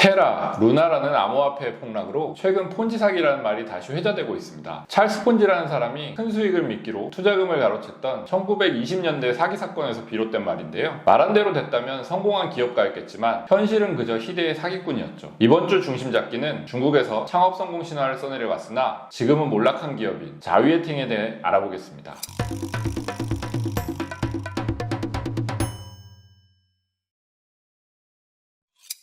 테라, 루나라는 암호화폐 폭락으로 최근 폰지 사기라는 말이 다시 회자되고 있습니다. 찰스 폰지라는 사람이 큰 수익을 미끼로 투자금을 가로챘던 1920년대 사기 사건에서 비롯된 말인데요. 말한 대로 됐다면 성공한 기업가였겠지만 현실은 그저 희대의 사기꾼이었죠. 이번 주 중심 잡기는 중국에서 창업 성공 신화를 써내려 왔으나 지금은 몰락한 기업인 자위에팅에 대해 알아보겠습니다.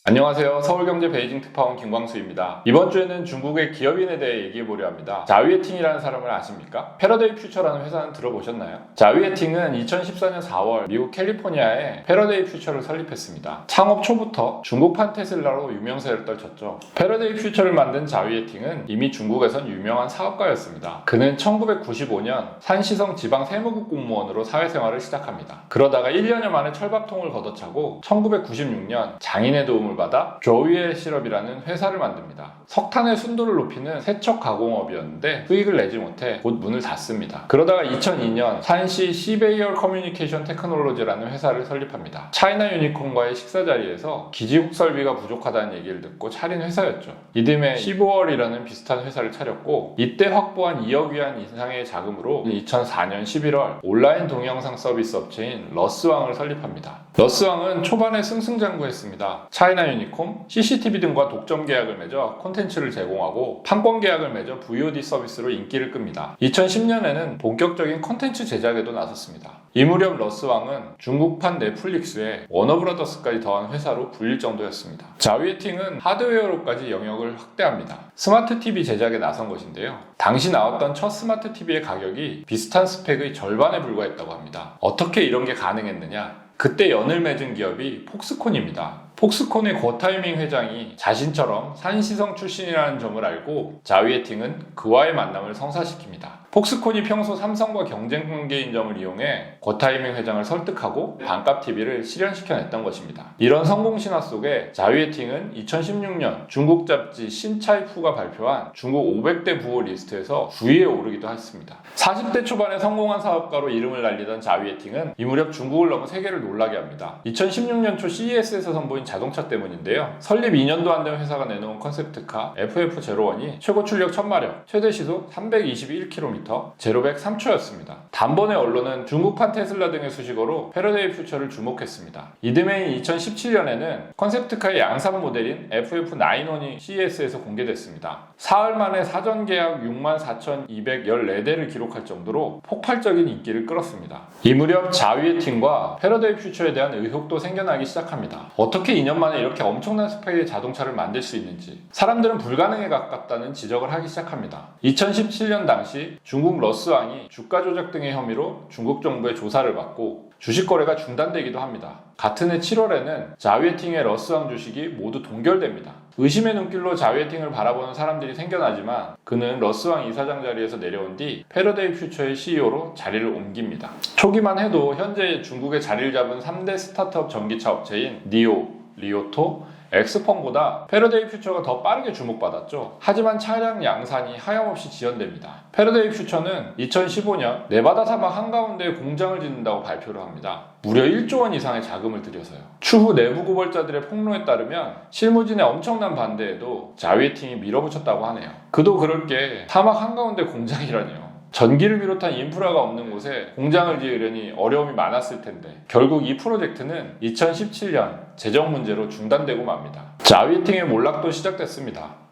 안녕하세요. 서울경제 베이징 특파원 김광수입니다. 이번 주에는 중국의 기업인에 대해 얘기해 보려 합니다. 자위에팅이라는 사람을 아십니까? 패러데이 퓨처라는 회사는 들어보셨나요? 자위에팅은 2014년 4월 미국 캘리포니아에 패러데이 퓨처를 설립했습니다. 창업 초부터 중국판 테슬라로 유명세를 떨쳤죠. 패러데이 퓨처를 만든 자위에팅은 이미 중국에선 유명한 사업가였습니다. 그는 1995년 산시성 지방 세무국 공무원으로 사회생활을 시작합니다. 그러다가 1년여 만에 철밥통을 걷어차고 1996년 장인의 도움을 받아 조위의 시럽이라는 회사를 만듭니다. 석탄의 순도를 높이는 세척 가공업이었는데 수익을 내지 못해 곧 문을 닫습니다. 그러다가 2002년 산시 시베이얼 커뮤니케이션 테크놀로지라는 회사를 설립합니다. 차이나 유니콘과의 식사 자리에서 기지국 설비가 부족하다는 얘기를 듣고 차린 회사였죠. 이듬해 시보얼이라는 비슷한 회사를 차렸고 이때 확보한 2억 위안 이상의 자금으로 2004년 11월 온라인 동영상 서비스 업체인 러스왕을 설립합니다. 러스왕은 초반에 승승장구했습니다. 차이나 유니콤, CCTV 등과 독점 계약을 맺어 콘텐츠를 제공하고 판권 계약을 맺어 VOD 서비스로 인기를 끕니다. 2010년에는 본격적인 콘텐츠 제작에도 나섰습니다. 이 무렵 러스왕은 중국판 넷플릭스에 워너브라더스까지 더한 회사로 불릴 정도였습니다. 자위에팅은 하드웨어로까지 영역을 확대합니다. 스마트 TV 제작에 나선 것인데요. 당시 나왔던 첫 스마트 TV의 가격이 비슷한 스펙의 절반에 불과했다고 합니다. 어떻게 이런 게 가능했느냐? 그때 연을 맺은 기업이 폭스콘입니다. 폭스콘의 고타이밍 회장이 자신처럼 산시성 출신이라는 점을 알고 자위에팅은 그와의 만남을 성사시킵니다. 폭스콘이 평소 삼성과 경쟁 관계인 점을 이용해 고타이밍 회장을 설득하고 반값 TV를 실현시켜냈던 것입니다. 이런 성공 신화 속에 자위에팅은 2016년 중국 잡지 신차이푸가 발표한 중국 500대 부호 리스트에서 9위에 오르기도 했습니다. 40대 초반에 성공한 사업가로 이름을 날리던 자위에팅은 이 무렵 중국을 넘어 세계를 놀라게 합니다. 2016년 초 CES에서 선보인 자동차 때문인데요. 설립 2년도 안 된 회사가 내놓은 컨셉트카 FF01이 최고 출력 1000마력, 최대 시속 321km, 제로백 3초였습니다. 단번에 언론은 중국판 테슬라 등의 수식어로 패러데이 퓨처를 주목했습니다. 이듬해인 2017년에는 컨셉트카의 양산 모델인 FF91이 CES에서 공개됐습니다. 사흘 만에 사전 계약 64,214대를 기록할 정도로 폭발적인 인기를 끌었습니다. 이 무렵 자위의 팀과 패러데이 퓨처에 대한 의혹도 생겨나기 시작합니다. 어떻게 2년 만에 이렇게 엄청난 스펙의 자동차를 만들 수 있는지 사람들은 불가능에 가깝다는 지적을 하기 시작합니다. 2017년 당시 중국 러스왕이 주가 조작 등의 혐의로 중국 정부의 조사를 받고 주식 거래가 중단되기도 합니다. 같은 해 7월에는 자위에팅의 러스왕 주식이 모두 동결됩니다. 의심의 눈길로 자위에팅을 바라보는 사람들이 생겨나지만 그는 러스왕 이사장 자리에서 내려온 뒤 패러데이 퓨처의 CEO로 자리를 옮깁니다. 초기만 해도 현재 중국에 자리를 잡은 3대 스타트업 전기차 업체인 니오, 리오토, 엑스펑보다 패러데이 퓨처가 더 빠르게 주목받았죠. 하지만 차량 양산이 하염없이 지연됩니다. 패러데이 퓨처는 2015년 네바다 사막 한가운데에 공장을 짓는다고 발표를 합니다. 무려 1조 원 이상의 자금을 들여서요. 추후 내부 고발자들의 폭로에 따르면 실무진의 엄청난 반대에도 자위에팅이 밀어붙였다고 하네요. 그도 그럴 게 사막 한가운데 공장이라니요. 전기를 비롯한 인프라가 없는 곳에 공장을 지으려니 어려움이 많았을 텐데 결국 이 프로젝트는 2017년 재정 문제로 중단되고 맙니다. 자위팅의 몰락도 시작됐습니다.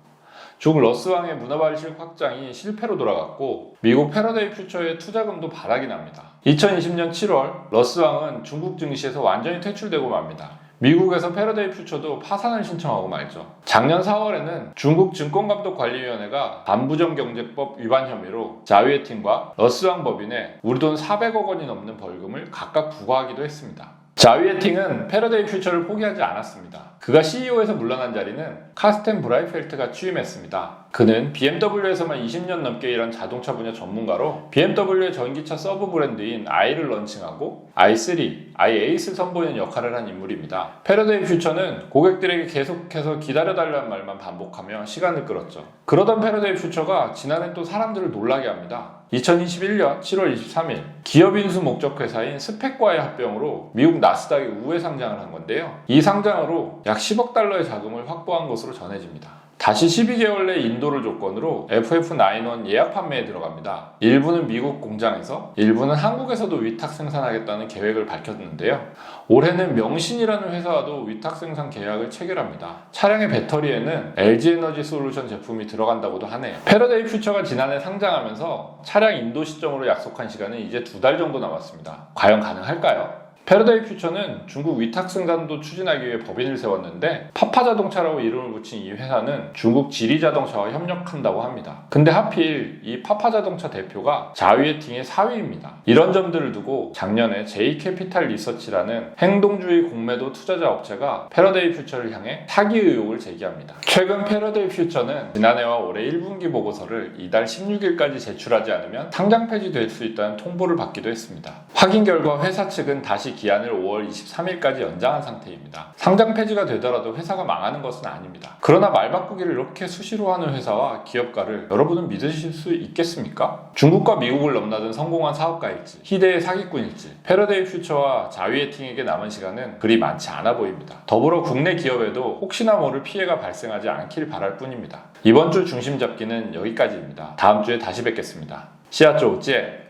중국 러스 왕의 문화발식 확장이 실패로 돌아갔고 미국 패러데이 퓨처의 투자금도 바닥이 납니다. 2020년 7월 러스 왕은 중국 증시에서 완전히 퇴출되고 맙니다. 미국에서 패러데이 퓨처도 파산을 신청하고 말죠. 작년 4월에는 중국 증권감독관리위원회가 반부정 경제법 위반 혐의로 자위에팅과 러스왕 법인에 우리 돈 400억 원이 넘는 벌금을 각각 부과하기도 했습니다. 자위에팅은 패러데이 퓨처를 포기하지 않았습니다. 그가 CEO에서 물러난 자리는 카스텐 브라이펠트가 취임했습니다. 그는 BMW에서만 20년 넘게 일한 자동차 분야 전문가로 BMW의 전기차 서브 브랜드인 i를 런칭하고 i3, i8을 선보이는 역할을 한 인물입니다. 패러데이 퓨처는 고객들에게 계속해서 기다려달라는 말만 반복하며 시간을 끌었죠. 그러던 패러데이 퓨처가 지난해 또 사람들을 놀라게 합니다. 2021년 7월 23일 기업 인수 목적 회사인 스펙과의 합병으로 미국 나스닥에 우회 상장을 한 건데요. 이 상장으로 약약 10억 달러의 자금을 확보한 것으로 전해집니다. 다시 12개월 내 인도를 조건으로 FF91 예약 판매에 들어갑니다. 일부는 미국 공장에서, 일부는 한국에서도 위탁 생산하겠다는 계획을 밝혔는데요. 올해는 명신이라는 회사와도 위탁 생산 계약을 체결합니다. 차량의 배터리에는 LG 에너지 솔루션 제품이 들어간다고도 하네요. 패러데이 퓨처가 지난해 상장하면서 차량 인도 시점으로 약속한 시간은 이제 두 달 정도 남았습니다. 과연 가능할까요? 패러데이 퓨처는 중국 위탁 생산도 추진하기 위해 법인을 세웠는데 파파 자동차라고 이름을 붙인 이 회사는 중국 지리 자동차와 협력한다고 합니다. 근데 하필 이 파파 자동차 대표가 자위에팅의 사위입니다. 이런 점들을 두고 작년에 J캐피탈 리서치라는 행동주의 공매도 투자자 업체가 패러데이 퓨처를 향해 사기 의혹을 제기합니다. 최근 패러데이 퓨처는 지난해와 올해 1분기 보고서를 이달 16일까지 제출하지 않으면 상장 폐지될 수 있다는 통보를 받기도 했습니다. 확인 결과 회사 측은 다시 기한을 5월 23일까지 연장한 상태입니다. 상장 폐지가 되더라도 회사가 망하는 것은 아닙니다. 그러나 말 바꾸기를 이렇게 수시로 하는 회사와 기업가를 여러분은 믿으실 수 있겠습니까? 중국과 미국을 넘나든 성공한 사업가일지, 희대의 사기꾼일지, 패러데이 퓨처와 자위에팅에게 남은 시간은 그리 많지 않아 보입니다. 더불어 국내 기업에도 혹시나 모를 피해가 발생하지 않길 바랄 뿐입니다. 이번 주 중심 잡기는 여기까지입니다. 다음 주에 다시 뵙겠습니다. 시아쪼 제